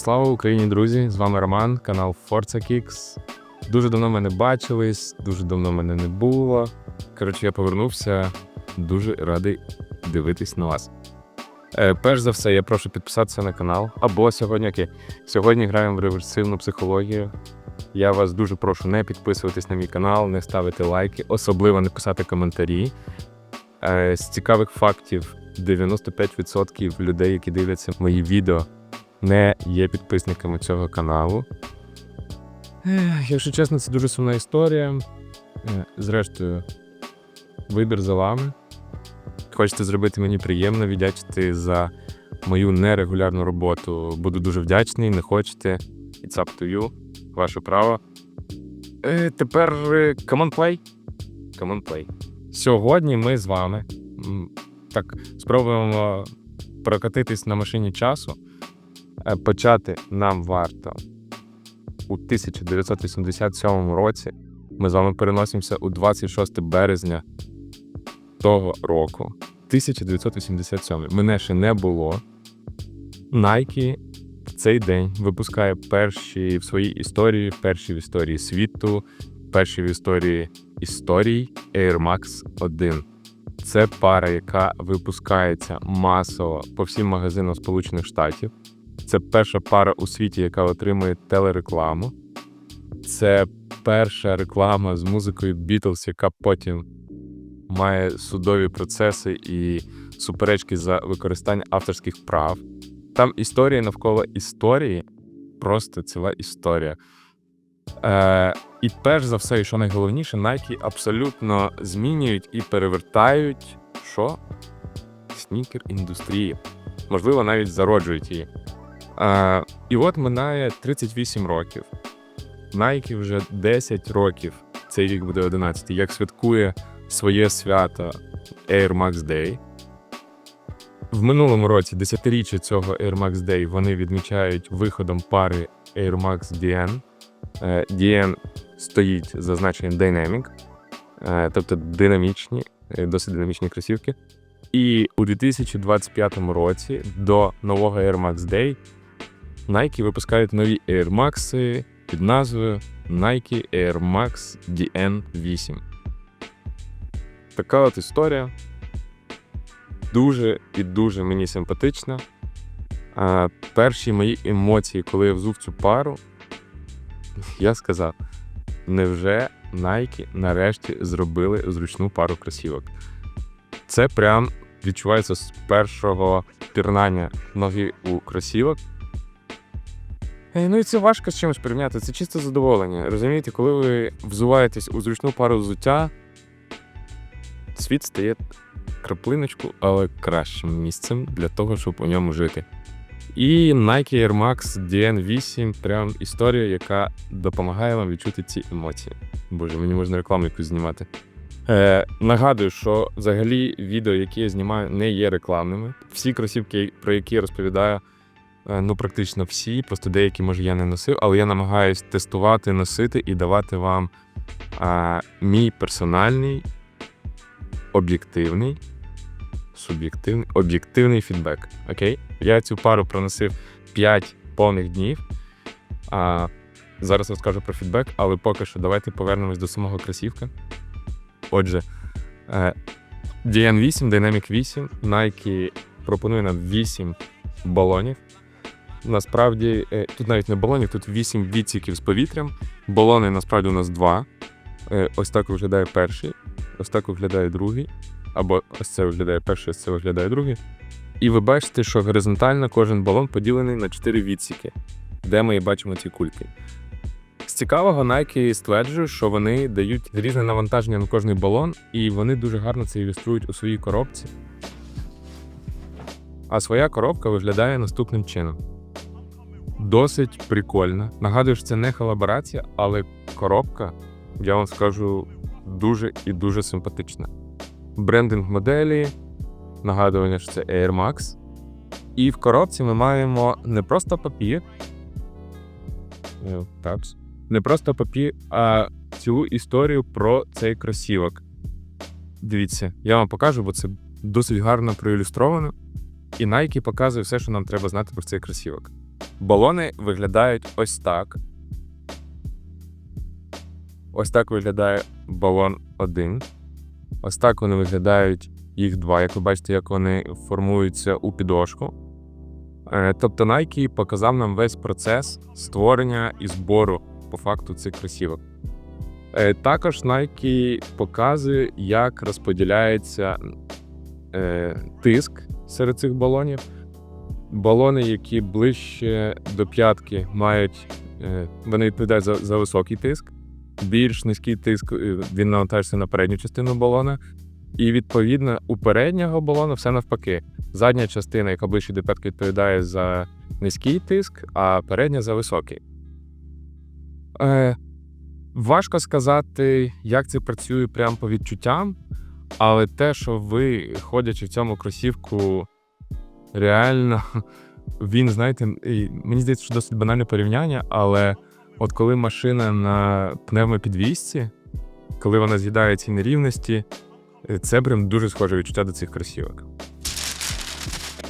Слава Україні, друзі! З вами Роман, канал Forza Kicks. Дуже давно ми не бачились, дуже давно мене не було. Коротше, я повернувся. Дуже радий дивитись на вас. Е, перш за все, я прошу підписатися на канал. Або сьогодні окей. Сьогодні граємо в реверсивну психологію. Я вас дуже прошу не підписуватись на мій канал, не ставити лайки, особливо не писати коментарі. Е, з цікавих фактів, 95% людей, які дивляться мої відео, не є підписниками цього каналу. Якщо чесно, це дуже сумна історія. Е, Зрештою, вибір за вами. Хочете зробити мені приємно, віддячити за мою нерегулярну роботу. Буду дуже вдячний, не хочете. It's up to you. Ваше право. Е, тепер е, come on play. Come on play. Сьогодні ми з вами так спробуємо прокатитись на машині часу. Е, Почати нам варто у 1987 році. Ми з вами переносимося у 26 березня того року. 1987. Мене ще не було. Nike в цей день випускає перші в своїй історії, перші в історії світу, перші в історії історій Air Max 1. Це пара, яка випускається масово по всім магазинам Сполучених Штатів. Це перша пара у світі, яка отримує телерекламу. Це перша реклама з музикою Beatles, яка потім має судові процеси і суперечки за використання авторських прав. Там історія навколо історії, просто ціла історія. Е, і перш за все, і що найголовніше, Nike абсолютно змінюють і перевертають що? Снікер індустрії. Можливо, навіть зароджують її. Е, і от минає 38 років. Nike вже 10 років, цей рік буде 11, як святкує своє свято Air Max Day. В минулому році, десятиріччя цього Air Max Day, вони відмічають виходом пари Air Max DN. Е, DN стоїть за значенням Dynamic, е, тобто динамічні, е, досить динамічні кросівки. І у 2025 році до нового Air Max Day Nike випускають нові Air Max під назвою Nike Air Max DN8. Така от історія. Дуже і дуже мені симпатична. А, перші мої емоції, коли я взув цю пару, я сказав: невже Nike нарешті зробили зручну пару кросівок? Це прям відчувається з першого пірнання ноги у кросівок. Е, Ну і це важко з чимось порівняти, це чисто задоволення. Розумієте, коли ви взуваєтесь у зручну пару взуття, світ стає краплиночку, але кращим місцем для того, щоб у ньому жити. І Nike Air Max DN8 прям історія, яка допомагає вам відчути ці емоції. Боже, мені можна рекламу якусь знімати. Е, нагадую, що взагалі відео, які я знімаю, не є рекламними. Всі кросівки, про які я розповідаю, ну практично всі, просто деякі, може, я не носив, але я намагаюсь тестувати, носити і давати вам е, мій персональний, об'єктивний, суб'єктивний, об'єктивний фідбек. Окей? Я цю пару проносив 5 повних днів. А зараз розкажу про фідбек, але поки що давайте повернемось до самого кросівка. Отже, е, DN8, Dynamic 8, Nike пропонує нам 8 балонів. Насправді, е, тут навіть не балонів, тут 8 відсіків з повітрям. Балони насправді у нас два. Е, Ось так виглядає перший, ось так виглядає другий. Або ось це виглядає перший, ось це виглядає другий. І ви бачите, що горизонтально кожен балон поділений на 4 відсіки, де ми бачимо ці кульки. З цікавого Nike стверджує, що вони дають різне навантаження на кожний балон, і вони дуже гарно це ілюструють у своїй коробці. А своя коробка виглядає наступним чином. Досить прикольна. Нагадую, що це не колаборація, але коробка, я вам скажу, дуже і дуже симпатична. Брендинг моделі, нагадування, що це Air Max. І в коробці ми маємо не просто папір. Е. Не просто папір, а цілу історію про цей кросівок. Дивіться, я вам покажу, бо це досить гарно проілюстровано. І Nike показує все, що нам треба знати про цей кросівок. Балони виглядають ось так. Ось так виглядає балон 1. Ось так вони виглядають їх два. Як ви бачите, як вони формуються у підошку. Е, Тобто Nike показав нам весь процес створення і збору по факту цих кросівок. Е, Також Nike показує, як розподіляється е, тиск серед цих балонів. Балони, які ближче до п'ятки, мають е, вони відповідають за, за високий тиск. Більш низький тиск е, він навантажується на передню частину балона. І відповідно у переднього балону все навпаки. Задня частина, яка ближче до п'ятки, відповідає за низький тиск, а передня за високий. Е, важко сказати, як це працює прямо по відчуттям, але те, що ви, ходячи в цьому кросівку, реально він, знаєте, мені здається, що досить банальне порівняння, але от коли машина на пневмопідвісці, коли вона з'їдає ці нерівності, е, це прям дуже схоже відчуття до цих кросівок.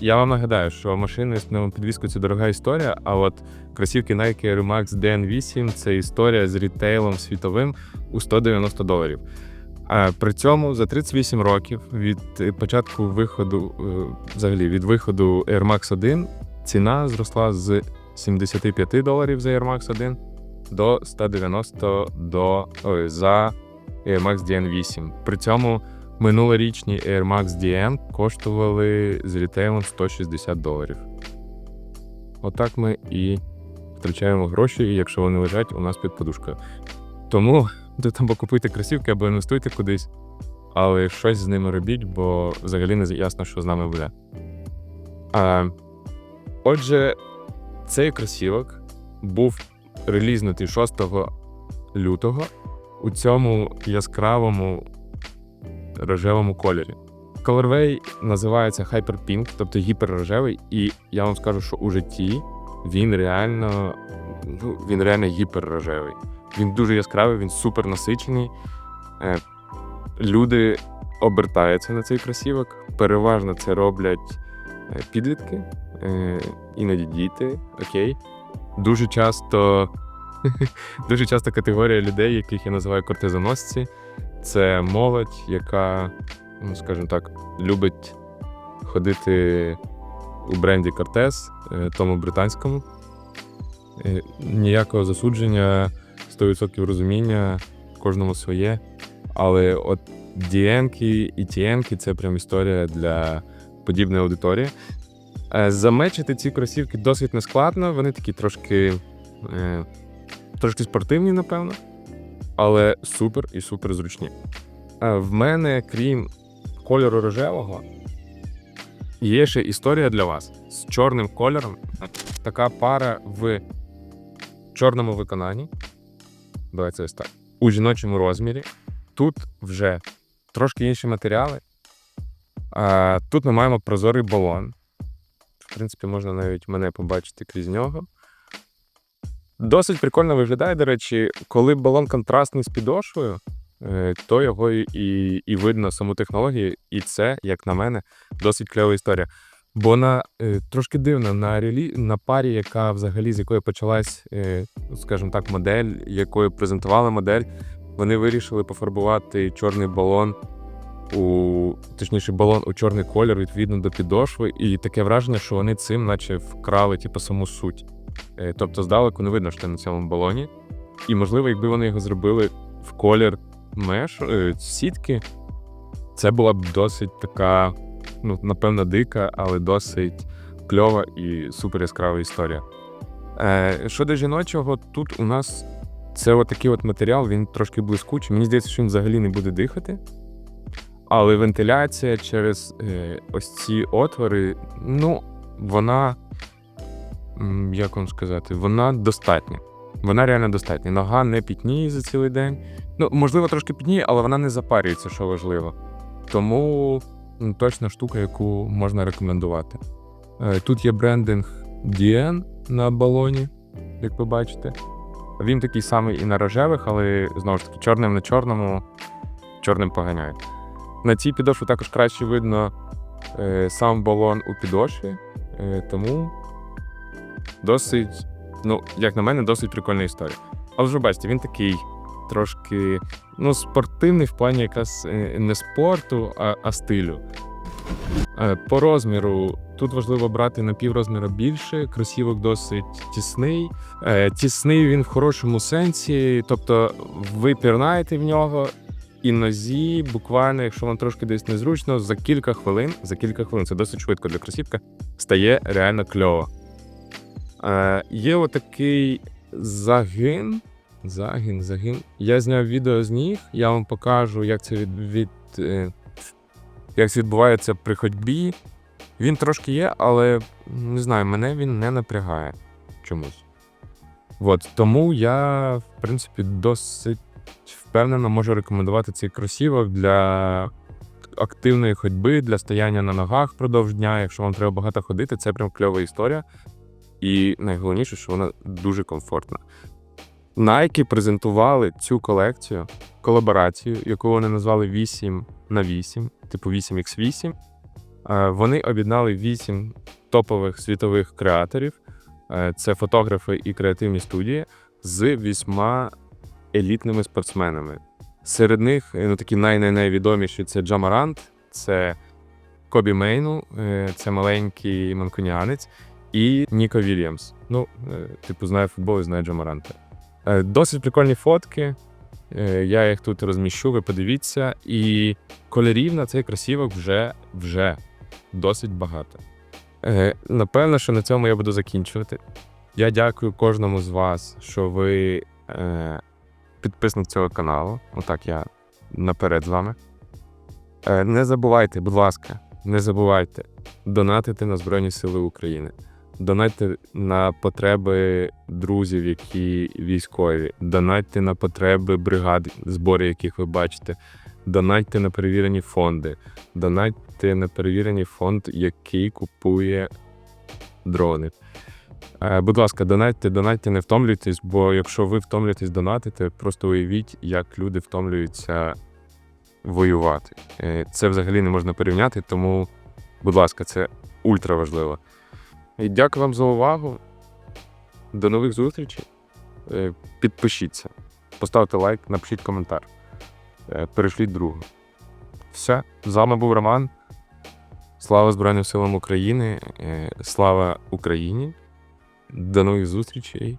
Я вам нагадаю, що машини з пневмопідвіскою – це дорога історія, а от кросівки Nike Air Max DN8 – це історія з рітейлом світовим у 190 доларів. При цьому за 38 років від початку виходу, е, взагалі від виходу Air Max 1, ціна зросла з 75 доларів за Air Max 1 до 190 до, ой, за Air Max DN8. При цьому минулорічні Air Max DN коштували з рітейлом 160 доларів. Отак ми і втрачаємо гроші, якщо вони лежать у нас під подушкою. Тому тут або купуйте кросівки, або інвестуйте кудись, але щось з ними робіть, бо взагалі не ясно, що з нами буде. А, отже, цей кросівок був релізнутий 6 лютого у цьому яскравому рожевому кольорі. Colorway називається Hyper Pink, тобто гіперрожевий, і я вам скажу, що у житті він реально, ну, він реально гіперрожевий. Він дуже яскравий, він супер насичений. Е, Люди обертаються на цей кросівок. Переважно це роблять е, підлітки, е, іноді діти, окей. Дуже часто, дуже часто категорія людей, яких я називаю кортизоносці, це молодь, яка, ну скажімо так, любить ходити у бренді Кортес, тому британському. Ніякого засудження, 100% розуміння, кожному своє. Але от дієнки і тієнки це прям історія для подібної аудиторії. Е, Замечити ці кросівки досить нескладно. Вони такі трошки, е, трошки спортивні, напевно, але супер і супер зручні. Е, В мене, крім кольору рожевого, є ще історія для вас з чорним кольором. Така пара в чорному виконанні. Давайте ось так. У жіночому розмірі. Тут вже трошки інші матеріали. А, тут ми маємо прозорий балон. В принципі, можна навіть мене побачити крізь нього. Досить прикольно виглядає, до речі, коли балон контрастний з підошвою, е, то його і, і, видно саму технологію, і це, як на мене, досить кльова історія. Бо на е, трошки дивно на релі, на парі, яка взагалі з якої почалась, е, скажімо так, модель, якою презентували модель, вони вирішили пофарбувати чорний балон у точніше, балон у чорний колір відповідно до підошви, і таке враження, що вони цим, наче вкрали типу, саму суть. Е, Тобто, здалеку не видно, що ти на цьому балоні. І можливо, якби вони його зробили в колір меш е, сітки, це була б досить така, ну, напевно, дика, але досить кльова і супер яскрава історія. Е, Щодо жіночого, тут у нас це отакий от матеріал, він трошки блискучий. Мені здається, що він взагалі не буде дихати. Але вентиляція через е, ось ці отвори, ну, вона, як вам сказати, вона достатня. Вона реально достатня. Нога не пітніє за цілий день. Ну, можливо, трошки пітніє, але вона не запарюється, що важливо. Тому точно штука, яку можна рекомендувати. Е, Тут є брендинг DN на балоні, як ви бачите. Він такий самий і на рожевих, але знову ж таки, чорним на чорному, чорним поганяють. На цій підошві також краще видно е, сам балон у підошві, е, тому Досить, ну, як на мене, досить прикольна історія. Але вже бачите, він такий трошки ну, спортивний в плані якраз е, не спорту, а, а стилю. Е, По розміру тут важливо брати на піврозміра більше. Кросівок досить тісний. Е, Тісний він в хорошому сенсі, тобто ви пірнаєте в нього. І нозі, буквально, якщо вам трошки десь незручно, за кілька хвилин, за кілька хвилин, це досить швидко для кросівка, стає реально кльово. Е, є отакий загин. Загін, загін. Я зняв відео з ніг, я вам покажу, як це від, від е, як це відбувається при ходьбі. Він трошки є, але не знаю, мене він не напрягає чомусь. От, тому я, в принципі, досить впевнено можу рекомендувати цей кросівок для активної ходьби, для стояння на ногах впродовж дня. Якщо вам треба багато ходити, це прям кльова історія. І найголовніше, що вона дуже комфортна. Nike презентували цю колекцію, колаборацію, яку вони назвали 8 на 8, типу 8x8. Е, Вони об'єднали 8 топових світових креаторів. Е, Це фотографи і креативні студії з вісьма елітними спортсменами. Серед них е, ну, такі най-най-найвідоміші це Джамарант, це Кобі Мейну, це маленький манкуніанець, і Ніко Вільямс. Ну, типу, знає футбол і знає Джамаранта. Е, Досить прикольні фотки. Е, Я їх тут розміщу, ви подивіться. І кольорів на цей кросівок вже, вже досить багато. Е, Напевно, що на цьому я буду закінчувати. Я дякую кожному з вас, що ви підписник цього каналу. Отак я наперед з вами. Не забувайте, будь ласка, не забувайте донатити на Збройні Сили України. Донатьте на потреби друзів, які військові, донатьте на потреби бригад, збори, яких ви бачите, донатьте на перевірені фонди, донатьте на перевірений фонд, який купує дрони. Е, Будь ласка, донатьте, донатьте, не втомлюйтесь, бо якщо ви втомлюєтесь донатити, просто уявіть, як люди втомлюються воювати. Е, Це взагалі не можна порівняти, тому, будь ласка, це ультра важливо. І дякую вам за увагу. До нових зустрічей. Е, Підпишіться, поставте лайк, напишіть коментар. Перейшліть другу. Все, з вами був Роман. Слава Збройним силам України. Е, Слава Україні. До нових зустрічей.